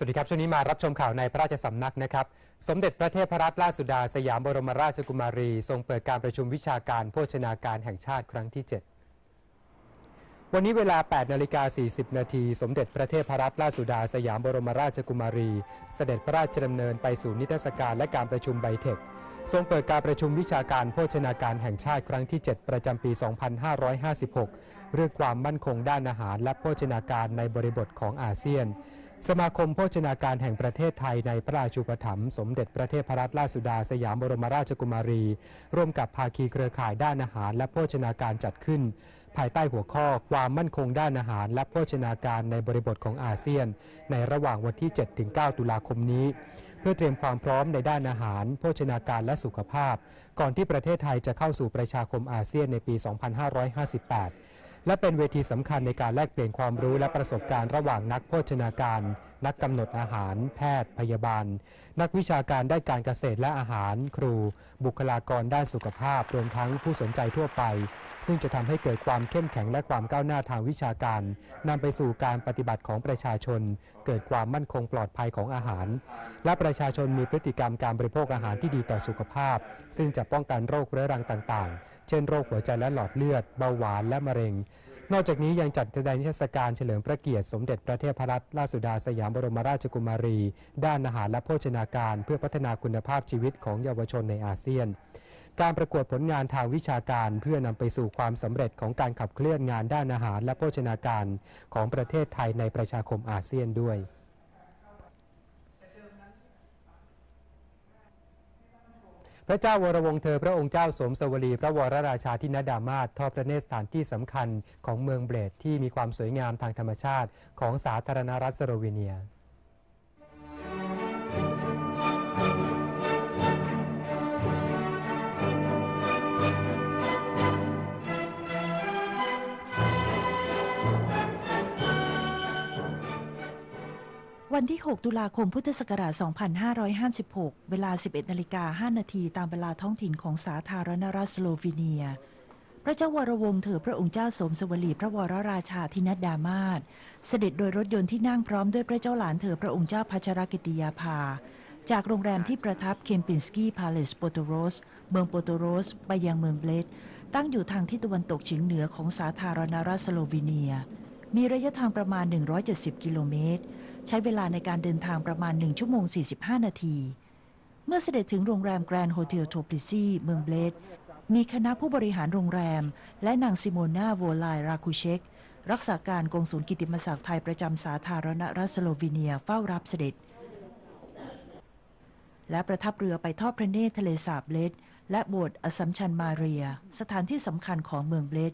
สวัสดีครับ ช่วงนี้มารับชมข่าวในพระราชสำนักนะครับ สมเด็จพระเทพรัตนราชสุดา สยามบรมราชกุมารี ทรงเปิดการประชุมวิชาการโภชนาการแห่งชาติครั้งที่ 7 วันนี้เวลา 8นาฬิกา40 นาทีสมเด็จพระเทพรัตนราชสุดา สยามบรมราชกุมารี เสด็จพระราชดำเนินไปสู่นิทรรศการและการประชุมไบเทค ทรงเปิดการประชุมวิชาการโภชนาการแห่งชาติครั้งที่ 7 ประจำปี 2556 เรื่องความมั่นคงด้านอาหารและโภชนาการในบริบทของอาเซียน สมาคมโภชนาการแห่งประเทศไทยในพระราชูปถัมภ์สมเด็จพระเทพรัตนราชสุดาสยามบรมราชกุมารี ร่วมกับภาคีเครือข่ายด้านอาหารและโภชนาการจัดขึ้น ภายใต้หัวข้อความมั่นคงด้านอาหารและโภชนาการในบริบทของอาเซียน ในระหว่างวันที่ 7-9 ตุลาคมนี้ เพื่อเตรียมความพร้อมในด้านอาหาร โภชนาการและสุขภาพ ก่อนที่ประเทศไทยจะเข้าสู่ประชาคมอาเซียนในปี 2558 และเป็นเวทีสำคัญในการแลกเปลี่ยนความรู้และประสบการณ์ระหว่างนักโภชนาการ นักกำหนดอาหาร แพทย์ พยาบาล นักวิชาการด้านการเกษตรและอาหาร ครู บุคลากรด้านสุขภาพรวมทั้งผู้สนใจทั่วไป ซึ่งจะทำให้เกิดความเข้มแข็งและความก้าวหน้าทางวิชาการนำไปสู่การปฏิบัติของประชาชน เกิดความมั่นคงปลอดภัยของอาหาร และประชาชนมีพฤติกรรมการบริโภคอาหารที่ดีต่อสุขภาพ ซึ่งจะป้องกันโรคเรื้อรังต่างๆ เช่นโรคหัวใจและหลอดเลือด เบาหวานและมะเร็ง นอกจากนี้ยังจัดแสดงนิทรรศการเฉลิมพระเกียรติสมเด็จพระเทพรัตนราชสุดาสยามบรมราชกุมารี ด้านอาหารและโภชนาการ เพื่อพัฒนาคุณภาพชีวิตของเยาวชนในอาเซียน การประกวดผลงานทางวิชาการเพื่อนำไปสู่ความสำเร็จของการขับเคลื่อนงานด้านอาหารและโภชนาการของประเทศไทยในประชาคมอาเซียนด้วย พระเจ้าวรวงเธอพระองค์เจ้าสมสวลีพระวรราชาธินดามาศทอดพระเนตรสถานที่สำคัญของเมืองเบรดที่มีความสวยงามทางธรรมชาติของสาธารณรัฐสโลวีเนีย วันที่ 6 ตุลาคม พุทธศักราช 2556 เวลา 11นาฬิกา5นาทีตามเวลาท้องถิ่นของสาธารณรัฐสโลวีเนีย พระเจ้าวรวงศ์เถอพระองค์เจ้าสมสวลีพระวรราชาธินัดดามาศเสด็จโดยรถยนต์ที่นั่งพร้อมด้วยพระเจ้าหลานเถอพระองค์เจ้าพัชรกิติยาภา จากโรงแรมที่ประทับเคมปินสกี้พาเลสโปโตโรส เมืองโปโตโรส ไปยังเมืองเบลดตั้งอยู่ทางทิศตะวันตกเฉียงเหนือของสาธารณรัฐสโลวีเนีย มีระยะทางประมาณ 170 กิโลเมตร ใช้เวลาในการเดินทางประมาณ 1 ชั่วโมง 45 นาที เมื่อเสด็จถึงโรงแรมแกรนด์โฮเทลโทปลิซีเมืองเบลดมีคณะผู้บริหารโรงแรม และนางซิโมนาโวลายราคูเชกรักษาการกงศูนย์กิตติมศักดิ์ไทยประจำสาธารณรัฐสโลวีเนียเฝ้ารับเสด็จ และประทับเรือไปทอดพระเนตรทะเลสาบเบลดและโบสถ์อสสัมชัญมาเรีย สถานที่สำคัญของเมืองเบลด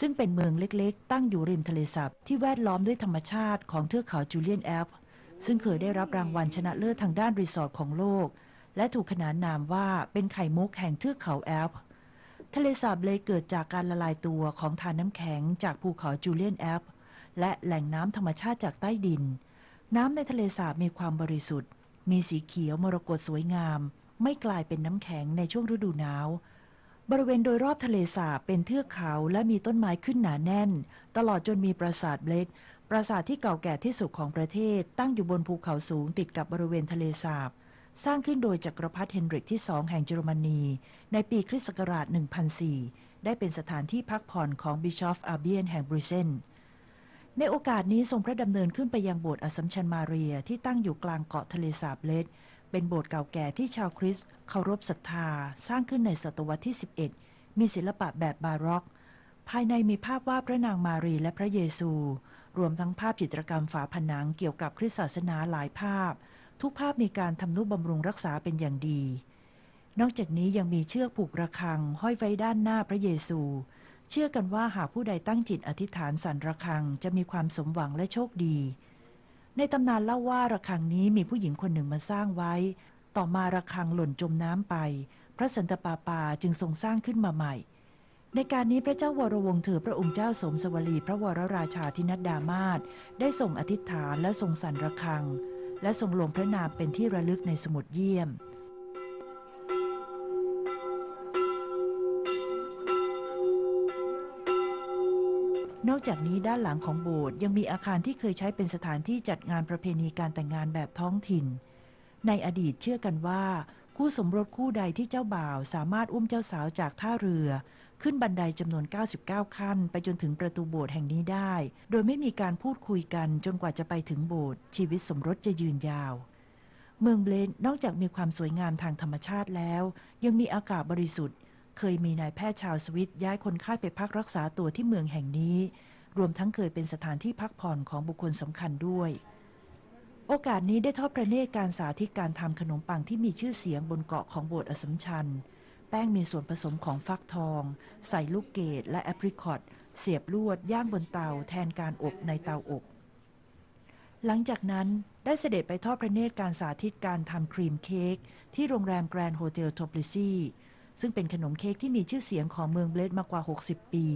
ซึ่งเป็นเมืองเล็กๆ ตั้งอยู่ริมทะเลสาบที่แวดล้อมด้วยธรรมชาติของเทือกเขาจูเลียนแอลป์ซึ่งเคยได้รับรางวัลชนะเลิศทางด้านรีสอร์ทของโลก และถูกขนานนามว่าเป็นไข่มุกแห่งเทือกเขาแอลป์ทะเลสาบเลยเกิดจากการละลายตัวของทานน้ำแข็งจากภูเขาจูเลียนแอลป์และแหล่งน้ำธรรมชาติจากใต้ดิน น้ำในทะเลสาบมีความบริสุทธิ์ มีสีเขียวมรกตสวยงาม ไม่กลายเป็นน้ำแข็งในช่วงฤดูหนาว บริเวณโดยรอบทะเลสาบเป็นเทือกเขาและมีต้นไม้ขึ้นหนาแน่น ตลอดจนมีปราสาทเบลดปราสาทที่เก่าแก่ที่สุดของประเทศ ตั้งอยู่บนภูเขาสูงติดกับบริเวณทะเลสาบ สร้างขึ้นโดยจักรพรรดิเฮนริกที่สองแห่งเยอรมนี ในปีคริสต์ศักราช 1004 ได้เป็นสถานที่พักผ่อนของบิชอฟอาเบียนแห่งบริเซนในโอกาสนี้ทรงพระดำเนินขึ้นไปยังโบสถ์อสสัมชัญมาเรียที่ตั้งอยู่กลางเกาะทะเลสาบเลด เป็นโบสถ์เก่าแก่ที่ชาวคริสต์เคารพศรัทธา สร้างขึ้นในศตวรรษที่ 11 มีศิลปะแบบบาร็อก ภายในมีภาพวาดพระนางมารีและพระเยซู รวมทั้งภาพจิตรกรรมฝาผนังเกี่ยวกับคริสตศาสนาหลายภาพ ทุกภาพมีการทำนุบำรุงรักษาเป็นอย่างดี นอกจากนี้ยังมีเชือกผูกระฆัง ห้อยไว้ด้านหน้าพระเยซู เชื่อกันว่าหากผู้ใดตั้งจิตอธิษฐานสั่นระฆังจะมีความสมหวังและโชคดี ในตำนานเล่าว่าระฆังนี้มีผู้หญิงคนหนึ่งมาสร้างไว้ ต่อมาระฆังหล่นจมน้ำไป พระสันตะปาปาจึงทรงสร้างขึ้นมาใหม่ ในการนี้พระเจ้าวรวงศ์เธอพระองค์เจ้าสมสวลีพระวรราชาธินัดดามาศได้ทรงอธิษฐานและทรงสั่นระฆัง และทรงลงพระนามเป็นที่ระลึกในสมุดเยี่ยม นอกจากนี้ด้านหลังของโบสถ์ยังมีอาคารที่เคยใช้เป็นสถานที่จัดงานประเพณีการแต่งงานแบบท้องถิ่น ในอดีตเชื่อกันว่า คู่สมรสคู่ใดที่เจ้าบ่าว สามารถอุ้มเจ้าสาวจากท่าเรือ ขึ้นบันไดจำนวน 99 ขั้น ไปจนถึงประตูโบสถ์แห่งนี้ได้ โดยไม่มีการพูดคุยกันจนกว่าจะไปถึงโบสถ์ชีวิตสมรสจะยืนยาว เมืองเบลนนอกจากมีความสวยงามทางธรรมชาติแล้ว ยังมีอากาศบริสุทธิ์ เคยมีนายแพทย์ชาวสวิตย้ายคนไข้ไปพักรักษาตัวที่เมืองแห่งนี้ รวมทั้งเคยเป็นสถานที่พักผ่อนของบุคคลสำคัญด้วย โอกาสนี้ได้ทอดประเนตรการสาธิตการทำขนมปังที่มีชื่อเสียงบนเกาะของโบสถ์อสมชัญ แป้งมีส่วนผสมของฟักทอง ใส่ลูกเกดและแอปริคอตเสียบลวดย่างบนเตาแทนการอบในเตาอบ หลังจากนั้นได้เสด็จไปทอดพระเนตรการสาธิตการทำครีมเค้กที่โรงแรมแกรนด์โฮเทลโทปลิซี ซึ่งเป็นขนมเค้กที่มีชื่อเสียงของเมืองเบลดมากว่า 60 ปี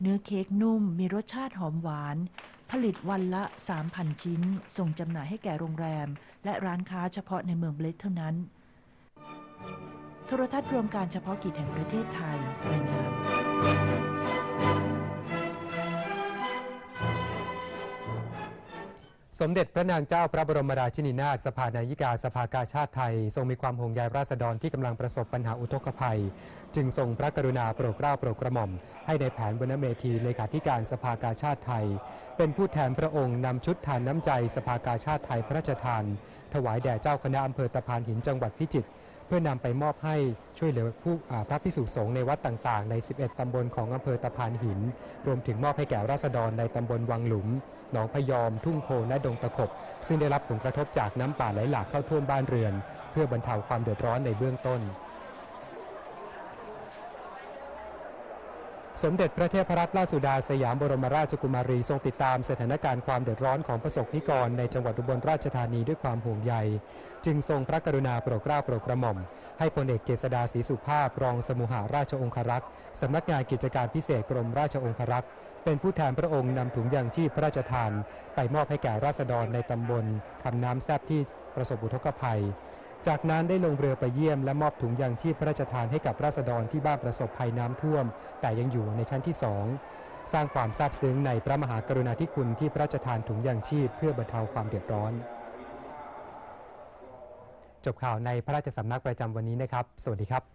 เนื้อเค้กนุ่ม มีรสชาติหอมหวาน ผลิตวันละ 3,000 ชิ้น ส่งจำหน่ายให้แก่โรงแรม และร้านค้าเฉพาะในเมืองเบลดเท่านั้น โทรทัศน์รวมการเฉพาะกิจแห่งประเทศไทยรายงาน สมเด็จพระนางเจ้าพระบรมราชินีนาถสภานายิกาสภากาชาติไทย ทรงมีความห่วงใยราษฎรที่กำลังประสบปัญหาอุทกภัย จึงทรงพระกรุณาโปรดเกล้าโปรดกระหม่อม ให้ในแผนวรรณเมธีเลขาธิการสภากาชาติไทย เป็นผู้แทนพระองค์นำชุดทานน้ำใจสภากาชาติไทยพระราชทาน ถวายแด่เจ้าคณะอำเภอตะพานหินจังหวัดพิจิตร เพื่อนำไปมอบให้ช่วยเหลือผู้พระพิสุสงฆ์ในวัดต่างๆ ใน 11 ตำบลของอำเภอตะพานหิน รวมถึงมอบให้แก่ราษฎรในตำบลวังหลุม หนองพยอม ทุ่งโพและดงตะขบ ซึ่งได้รับผลกระทบจากน้ำป่าไหลหลากเข้าท่วมบ้านเรือน เพื่อบรรเทาความเดือดร้อนในเบื้องต้น สมเด็จพระเทพรัตนราชสุดาสยามบรมราชกุมารีทรงติดตามสถานการณ์ความเดือดร้อนของประสบนิกรในจังหวัดอุบลราชธานีด้วยความห่วงใย จึงทรงพระกรุณาโปรดเกล้าโปรดกระหม่อม ให้พลเอกเจษดาศรีสุภาพรองสมุหาราชองครักษ์สำนักงานกิจการพิเศษกรมราชองครักษ์เป็นผู้แทนพระองค์นำถุงยางชีพพระราชทาน ไปมอบให้แก่ราษฎรในตำบลคำน้ำแซบที่ประสบอุทกภัย จากนั้นได้ลงเรือไปเยี่ยมและมอบถุงยางชีพพระราชทานให้กับราษฎรที่บ้านประสบภัยน้ำท่วม แต่ยังอยู่ในชั้นที่สองสร้างความซาบซึ้งในพระมหากรุณาธิคุณที่พระราชทานถุงยางชีพเพื่อบรรเทาความเดือดร้อน จบข่าวในพระราชสำนักประจำวันนี้นะครับ สวัสดีครับ